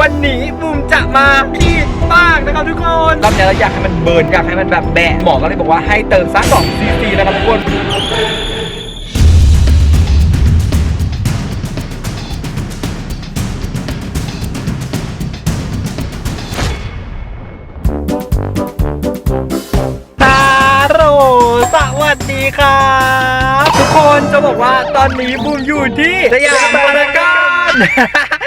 วันนี้บูมจะมาขีดปากนะครับทุกคนรอบนี้เราอยากให้มันเบิร์นอยากให้มันแบบแบะหมอก็เลยบอกว่าให้เติมสัก2ซีซีนะครับทุกคนฮาโรสวัสดีครับ ทุกคนจะบอกว่าตอนนี้บูมอยู่ที่สยามพารากอน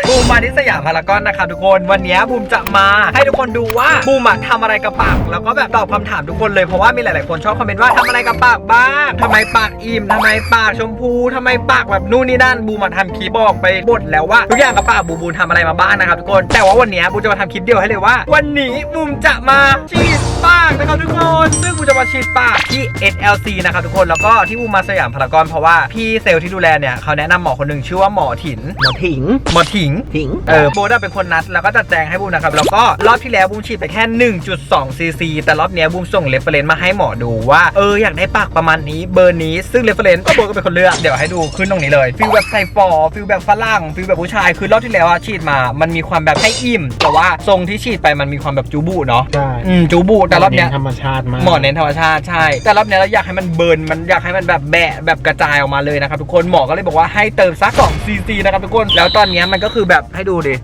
บูมมาที่สยามพารากอนนะครับทุกคน วันนี้บูมจะมาให้ทุกคนดูว่าบูมอะทำอะไรกับปาก แล้วก็แบบตอบคำถามทุกคนเลยเพราะว่ามีหลายๆคนชอบคอมเมนต์ว่าทำอะไรกับปากบ้างทำไมปากอิ่มทำไมปากชมพูทำไมปากแบบนู่นนี่นั่นบูมมาทำคลิปบอกไปหมดแล้วว่าทุกอย่างกับปากบูมบูมทำอะไรมาบ้างนะครับทุกคน แต่ว่าวันนี้บูมจะมาทำคลิปเดียวให้เลยว่า วันนี้บูมจะมาฉีด ปากนะครับทุกคน ซึ่งบูมจะมาฉีดปากที่ SLC นะครับทุกคน แล้วก็ที่บูมมาสยามพารากอนเพราะว่าพี่เซลล์ที่ดูแลเนี่ยเขาแนะนำหมอคนหนึ่งชื่อว่าหมอถิน หมอถิงหมอถิง ถิง เออโบทอะเป็นคนนัดแล้วก็จัดแจงให้บูมนะครับ แล้วก็รอบที่แล้วบูมฉีดไปแค่ 1.2ซีซีแต่รอบเนี้ยบูมส่งเรฟเฟรนซ์มาให้หมอดูว่าเอออยากได้ปากประมาณนี้เบอร์นี้ซึ่งเรฟเฟรนซ์ก็โบทก็เป็นคนเลือกเดี๋ยวให้ดูขึ้นตรงนี้เลยฟิลแบบไซฟอร์ฟิลแบบฝรั่งฟิลแบบผู้ชายคือรอบที่แล้วอะฉีดมา มันมีความแบบให้อิ่ม แต่ว่าทรงที่ฉีดไปมันมีความแบบจูบูเนาะใช่ อืมจูบูแต่รอบเนี้ยธรรมชาติมากหมอเน้นธรรมชาติใช่ แต่รอบเนี้ยเราอยากให้มันเบิร์นมันอยากให้มันแบบแบะแบบกระจายออกมาเลยนะครับทุกคนหมอก็เลยบอกว่าให้เติมสัก2ซีซีนะครับทุกคนแล้วตอนเนี้ยมันก็คือแบบให้ดูดิ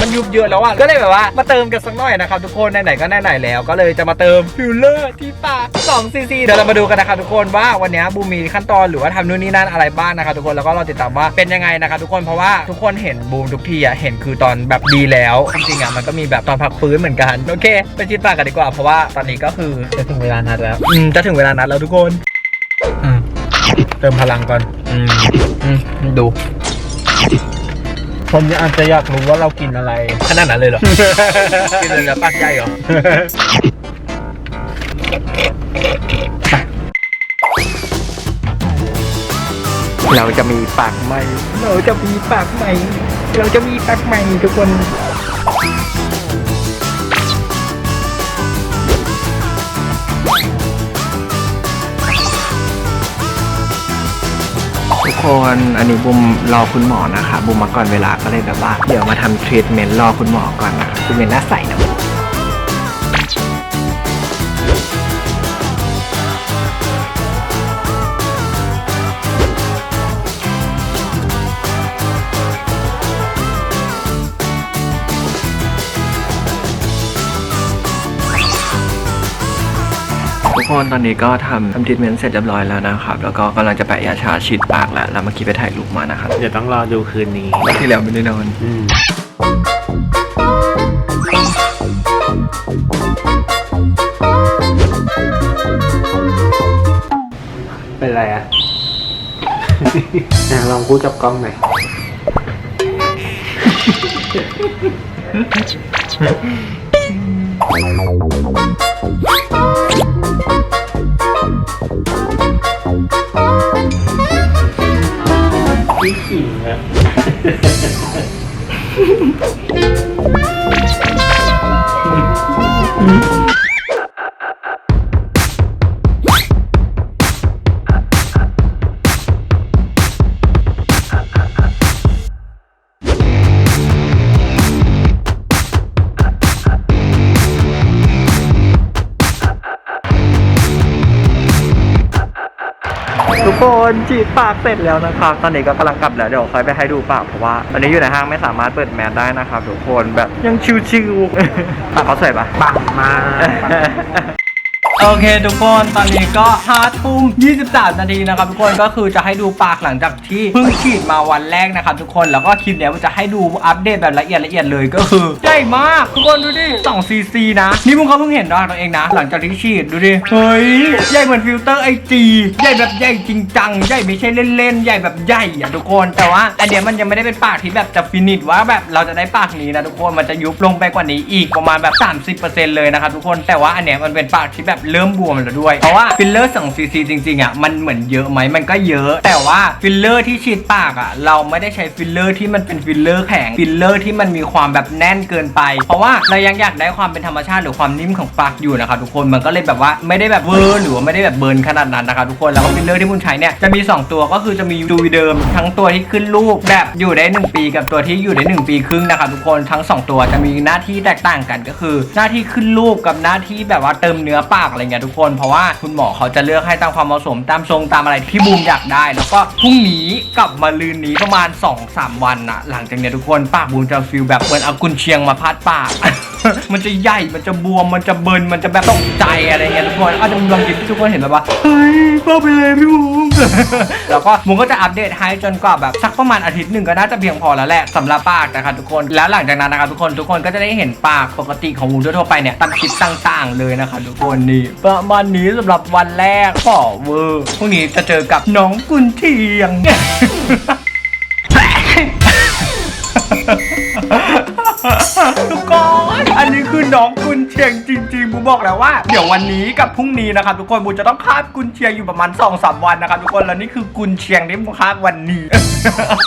มันยุบเยอะแล้วอะก็เลยแบบว่ามาเติมกันสักหน่อยนะครับทุกคนไหนๆก็ไหนๆแล้วก็เลยจะมาเติมฟิลเลอร์ที่ปาก2ซีซีเดี๋ยวเรามาดูกันนะครับทุกคนว่าวันนี้บูมมีขั้นตอนหรือว่าทำนู่นนี่นั่นอะไรบ้างนะครับทุกคนแล้วก็เราติดตามว่าเป็นยังไงนะครับทุกคนเพราะว่าทุกคนเห็นบูมทุกทีอะเห็นคือตอนแบบดีแล้วจริงๆอะมันก็มีแบบตอนพักฟื้นเหมือนกันโอเค ไปชิดปากกันดีกว่าเพราะว่าตอนนี้ก็คือจะถึงเวลานัดแล้วอืมจะถึงเวลานัดแล้วทุกคนอืมเติมพลังก่อน อืมอืมดู ผมอาจจะอยากรู้ว่าเรากินอะไร ขนาดนั้นเลยเหรอ กินเลยแล้วปากใหญ่เหรอ เราจะมีปากใหม่ เราจะมีปากใหม่ เราจะมีปากใหม่ทุกคน คนอันนี้บุมรอคุณหมอนะคะบุมมาก่อนเวลาก็เลยแบบว่า เดี๋ยวมาทำทรีทเมนต์รอคุณหมอก่อนนะทรีทเมนต์หน้าใสนะ คนตอนนี้ก็ทำทำทรีทเมนต์เสร็จเรียบร้อยแล้วนะครับ แล้วก็กำลังจะไปยาชาฉีดปากแล้วแล้วเมื่อกี้ไปถ่ายรูปมานะครับเดี๋ยวต้องรอดูคืนนี้ ที่แล้วไม่ได้นอน อืมเป็นไรอะ อะลองพูดกับกล้องหน่อย พี่ขิงอะ นฉีดปากเสร็จแล้วนะครับ ตอนนี้ก็กำลังกลับแล้วเดี๋ยวค่อยไปให้ดูปากเพราะว่าตอนนี้อยู่ในห้างไม่สามารถเปิดแมสได้นะครับทุกคนแบบยังชิวๆปากเขาสวยปะปังมาก โอเคทุกคนตอนนี้ก็5ทุ่ม23นาทีนะครับทุกคนก็คือจะให้ดูปากหลังจากที่เพิ่งฉีดมาวันแรกนะครับทุกคนแล้วก็คลิปเนี้ยมันจะให้ดูอัปเดตแบบละเอียดละเอียดเลยก็คือใหญ่มากทุกคนดูดิ2ซีซีนะ นี่มึงเขาเพิ่งเห็นด้วตัวเองนะ หลังจากที่ฉีดดูดิเฮ้ยใหญ่เหมือนฟิลเตอร์ไอจีใหญ่แบบใหญ่จริงจังใหญ่ไม่ใช่เล่นๆใหญ่แบบใหญ่อะทุกคนแต่ว่าอันเนี้ยมันยังไม่ได้เป็นปากที่แบบจะฟินิชว่าแบบเราจะได้ปากนี้นะทุกคนมันจะยุบลงไปกว่านี้อีกประมาณแบบ 30%เลยนะครับทุกคนแต่ว่าอันเนี้ยมันเป็นปากที่แบบเริ่มบวมแล้วด้วย เพราะว่าฟิลเลอร์2ซีซีจริงๆอะมันเหมือนเยอะไหมมันก็เยอะ แต่ว่าฟิลเลอร์ที่ฉีดปากอะเราไม่ได้ใช้ฟิลเลอร์ที่มันเป็นฟิลเลอร์แข็งฟิลเลอร์ที่มันมีความแบบแน่นเกินไป เพราะว่าเรายังอยากได้ความเป็นธรรมชาติหรือความนิ่มของปากอยู่นะครับทุกคนมันก็เลยแบบว่าไม่ได้แบบเวอร์หรือว่าไม่ได้แบบเบิร์นขนาดนั้นนะครับทุกคนแล้วก็ฟิลเลอร์ที่มุนใช้เนี่ยจะมี 2 ตัวก็คือจะมีดูเดิม ทั้งตัวที่ขึ้นรูปแบบอยู่ได้ 1 ปีกับตัวที่อยู่ได้ 1 ปีครึ่งนะครับทุกคนทั้ง 2 ตัวจะมีหน้าที่แตกต่างกันก็คือ หน้าที่ขึ้นรูปกับหน้าที่แบบว่าเติมเนื้อปากอะไรเงี้ยทุกคน เพราะว่าคุณหมอเขาจะเลือกให้ตามความเหมาะสมตามทรงตามอะไรที่บูมอยากได้ แล้วก็พรุ่งนี้กับมาลืนนี้ประมาณ 2-3 วันนะหลังจากเนี้ยทุกคนปากบูมจะฟิลแบบเหมือนเอากุนเชียงมาพาดปาก มันจะใหญ่ มันจะบวม มันจะเบิร์นมันจะแบบตกใจอะไรเงี้ยทุกคนอาจจะมีบางคลิปที่ทุกคนเห็นแบบว่าเฮ้ยบ้าไปเลยพี่บูม แล้วก็มุงก็จะอัปเดตให้จนกว่าแบบสักประมาณอาทิตย์หนึ่งก็น่าจะเพียงพอแล้วแหละสำหรับปากนะครับทุกคนแล้วหลังจากนั้นนะครับทุกคนทุกคนก็จะได้เห็นปากปกติของมุงทั่วไปเนี่ยตามคลิปต่างๆ เลยนะคะทุกคนนี่ประมาณนี้สำหรับวันแรกขอเวอร์พรุ่งนี้จะเจอกับน้องกุนเทียง ทุกคนอันนี้คือน้องกุนเชียงจริงๆบูบอกแล้วว่า เดี๋ยววันนี้กับพรุ่งนี้นะครับทุกคนบูจะต้องคาบกุนเชียงอยู่ประมาณ2อสวันนะครับทุกคนแล้วนี่คือกุนเชียงที่บูคาบวันนี้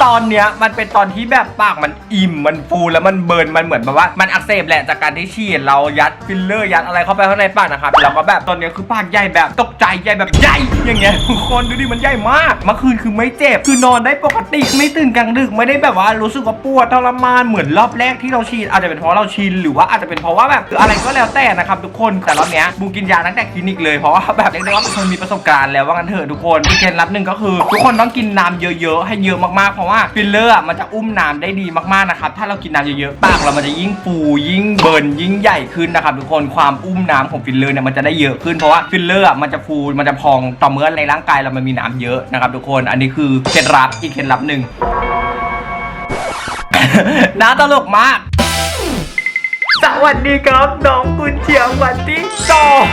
ตอนเนี้ยมันเป็นตอนที่แบบปากมันอิ่มมันฟูแล้วมันเบิร์นมันเหมือนแบบว่ามันอักเสบแหละจากการที่ฉีดเรายัดฟิลเลอร์ยัดอะไรเข้าไปข้างในปากนะครับแล้วก็แบบตอนเนี้ยคือปากใหญ่แบบตกใจใหญ่แบบใหญ่อย่างเงี้ยทุกคนดูดิมันใหญ่มากเมื่อคืนคือไม่เจ็บคือนอนได้ปกติไม่ตื่นกลางดึกไม่ได้แบบว่ารู้สึกว่าปวดทรมานเหมือนรอบแรกที่เราฉีดอาจจะเป็นเพราะเราชินหรือว่าอาจจะเป็นเพราะว่าแบบอะไรก็แล้วแต่นะครับทุกคนแต่รอบเนี้ยบูกินยาตั้งแต่คลินิกเลยเพราะว่าแบบเรียกได้ว่าเป็นคนมีประสบการณ์แล้วว่างั้นเถอะทุกคนอีกเคล็ดลับหนึ่งก็คือทุกคนต้องกินน้ำเยอะๆให้เยอะมากๆเพราะว่าฟิลเลอร์มันจะอุ้มน้ำได้ดีมากๆนะครับถ้าเรากินน้ำเยอะๆปากเรามันจะยิ่งฟูยิ่งเบิร์นยิ่งใหญ่ขึ้นนะครับทุกคนความอุ้มน้ำของฟิลเลอร์เนี่ยมันจะได้เยอะขึ้นเพราะว่าฟิลเลอร์มันจะฟูมันจะพองต่อเมื่อในร่างกายเรามันมีน้ำเยอะนะครับทุกคนอันนี้คือเคล็ดลับอีกเคล็ดลับหนึ่งน่าตลกมาก สวัสดีครับน้องกุนเชียงวันที่สอง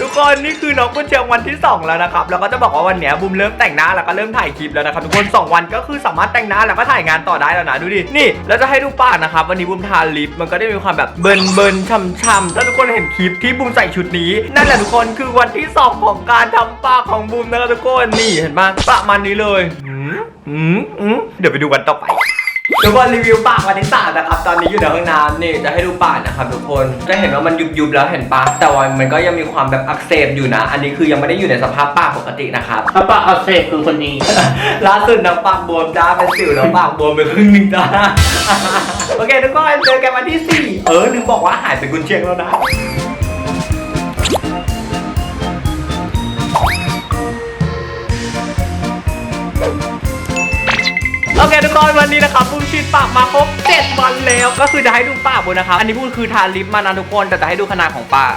ทุกคนนี่คือน้องกุนเชียงวันที่สองแล้วนะครับแล้วก็จะบอกว่าวันเนี้ยบูมเริ่มแต่งหน้าแล้วก็เริ่มถ่ายคลิปแล้วนะครับทุกคนสองวันก็คือสามารถแต่งหน้าแล้วก็ถ่ายงานต่อได้แล้วนะดูดินี่แล้วจะให้ดูปากนะครับวันนี้บูมทาลิปมันก็ได้มีความแบบเบิร์นเบิร์นช่ำๆถ้าทุกคนเห็นคลิปที่บูมใส่ชุดนี้ นั่นแหละทุกคนคือวันที่สองของการทำปากของบูมนะครับทุกคนนี่เห็นไหมประมาณนี้เลยอืมอืมอืมเดี๋ยวไปดูกันต่อไป ทุกคนรีวิวปากวันที่สามนะครับตอนนี้อยู่ในห้องน้ำนี่จะให้ดูปากนะครับทุกคนจะเห็นว่ามันยุบๆแล้วเห็นปะแต่ว่ามันก็ยังมีความแบบอักเสบอยู่นะ อันนี้คือยังไม่ได้อยู่ในสภาพปากปกตินะครับถ้าปากอักเสบคือคนนี้ล่าสุดน้ำปากบวมจ้าเป็นสิวน้ำปากบวมไปครึ่งหนึงจ้าโอเคทุกคนเจอกันวันที่สี่เออลืมบอกว่าหายไปกุนเชียงแล้วนะ เคทุกคนวันนี้นะครับบูมชีดปากมาครบ7วันแล้ว ก็คือจะให้ดูปากบูนะครับ อันนี้บูมคือทาลิปมานะทุกคนแต่จะให้ดูขนาดของปาก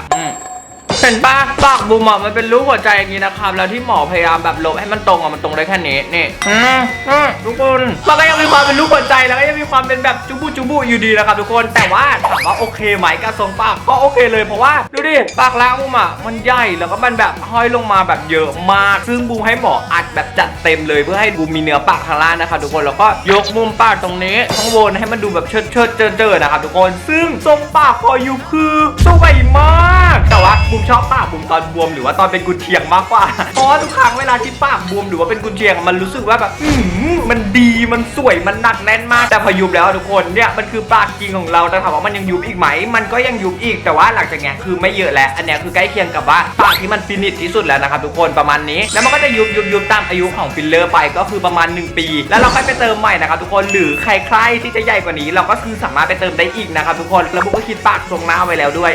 ห็นปะปากบูมอะมันเป็นรูปหัวใจอย่างนี้นะครับแล้วที่หมอพยายามแบบลบให้มันตรงอะมันตรงได้แค่นี้นี่อืมอืมทุกคนมันก็ยังมีความเป็นรูปหัวใจแล้วก็ยังมีความเป็นแบบจุบุจุบุอยู่ดีนะครับทุกคนแต่ว่าถามว่าโอเคไหมกับทรงปากก็โอเคเลยเพราะว่าดูดิปากล่างบูมอะมันใหญ่แล้วก็มันแบบห้อยลงมาแบบเยอะมาก ซึ่งบูมให้หมออัดแบบจัดเต็มเลยเพื่อให้บูมมีเนื้อปากข้างล่างนะครับทุกคนแล้วก็ยกมุมปากตรงนี้ข้างบนให้มันดูแบบเชิดเชิดเจอเจอนะครับทุกคน ซึ่งทรงปากคอยูคือสวยมาก แต่ว่าบูมชอบปากบูมตอนบวมหรือว่าตอนเป็นกุนเชียงมากกว่าเพราะว่าทุกครั้งเวลาที่ปากบวมหรือว่าเป็นกุนเชียงมันรู้สึกว่าแบบอืมมันดีมันสวยมันหนักแน่นมากแต่พอยุบแล้วทุกคนเนี่ยมันคือปากจริงของเราแต่ถามว่ามันยังยุบอีกไหม มันก็ยังยุบอีกแต่ว่าหลังจากเนี้ยคือไม่เยอะแล้วอันเนี้ยคือใกล้เคียงกับว่าปากที่มันฟินิชที่สุดแล้วนะครับทุกคนประมาณนี้ แล้วมันก็จะยุบยุบยุบตามอายุของฟิลเลอร์ไปก็คือประมาณ 1 ปี แล้วเราค่อยไปเติมใหม่นะครับทุกคนหรือใครๆที่จะใหญ่กว่านี้ เราก็คือสามารถไปเติมได้อีกนะครับทุกคนแล้วบุกก็คิดปากทรงหน้าไว้แล้วด้วย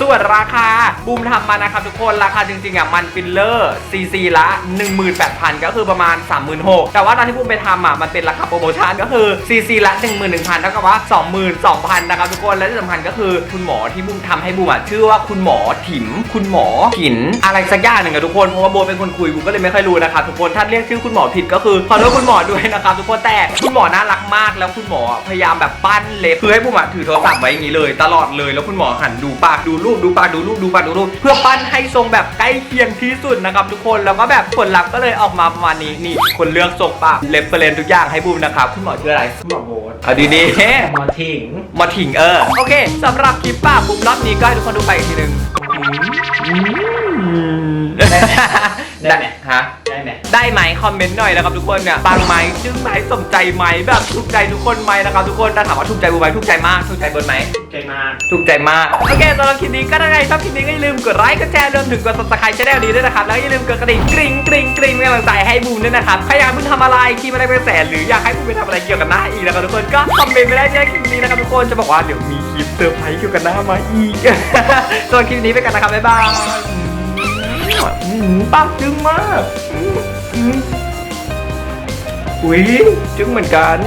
ส่วนราคาบูมทำมานะครับทุกคนราคาจริงๆอะมันฟิลเลอร์ซีซีละ 18,000 ก็คือประมาณ 36,000 แต่ว่าตอนที่บูมไปทำอะมันเป็นราคาโปรโมชั่นก็คือซีซีละ 11,000เท่ากับว่า 22,000 นะครับทุกคนและที่สำคัญก็คือคุณหมอที่บูมทำให้บูมอะชื่อว่าคุณหมอถิม คุณหมอถิน อะไรสักอย่างหนึ่งอะทุกคนเพราะว่าโบเป็นคนคุยบูมก็เลยไม่ค่อยรู้นะครับทุกคนถ้าเรียกชื่อคุณหมอผิดก็คือขอโทษคุณหมอด้วยนะครับทุกคนแต่คุณหมอน่ารักมากแล้วคุณหมอพยายามแบบปั้นเล็บคือให้บูมอะถือโทรศัพท์ไว้อย่างนี้เลย ตลอดเลยแล้วคุณหมอหันดูปากดูรูปดูปากดูรูปดูปากดูรูปเพื่อปั้นให้ทรงแบบใกล้เคียงที่สุดนะครับทุกคนแล้วก็แบบผลลัพธ์ก็เลยออกมาประมาณนี้นี่คนเลือกทรงปากเล็บเปรนทุกอย่างให้บูมนะครับคุณหมอชื่ออะไรหมอโบสเอาดีหมอถิงๆมาถิงเออโอเคสำหรับคลิปปากบูมรอบนี้ก็ให้ทุกคนดูไปอีกทีหนึงได้ไหมฮะ ได้ไหมได้ไหมคอมเมนต์หน่อยนะครับทุกคนเนี่ยปังไหมจึ้งไหมสมใจไหมแบบถูกใจทุกคนไหมนะครับทุกคนถ้าถามว่าถูกใจบูมไหมถูกใจมากถูกใจเบิร์ดไหมใจมากถูกใจมากโอเคสำหรับคลิปนี้ก็ถ้าใครชอบคลิปนี้ก็อย่าลืมกดไลค์กดแชร์รวมถึงกด subscribe ช่องนี้ด้วยนะครับแล้วก็อย่าลืมกดกระดิ่งกริ๊งกริ๊งกริ๊งเป็นกำลังใจให้บูมด้วยนะครับใครอยากให้บูมทำอะไรคลิปอะไรเป็นแสนหรืออยากให้บูมไปทำอะไรเกี่ยวกับหน้าอีกนะครับทุกคนก็คอมเมนต์ไม่ได้ที่คลิปนี้นะครับทุกคนจะบอกว่าเดี๋ยวมีคลิปเซอร์ไพรส์เกี่ยวกับหน้ามาอีกสำหรับคลิปนี้ไปกันนะครับบ๊ายบาย อืมปังจึ้งมากอืมอืมอุ้ยจึ้งเหมือนกัน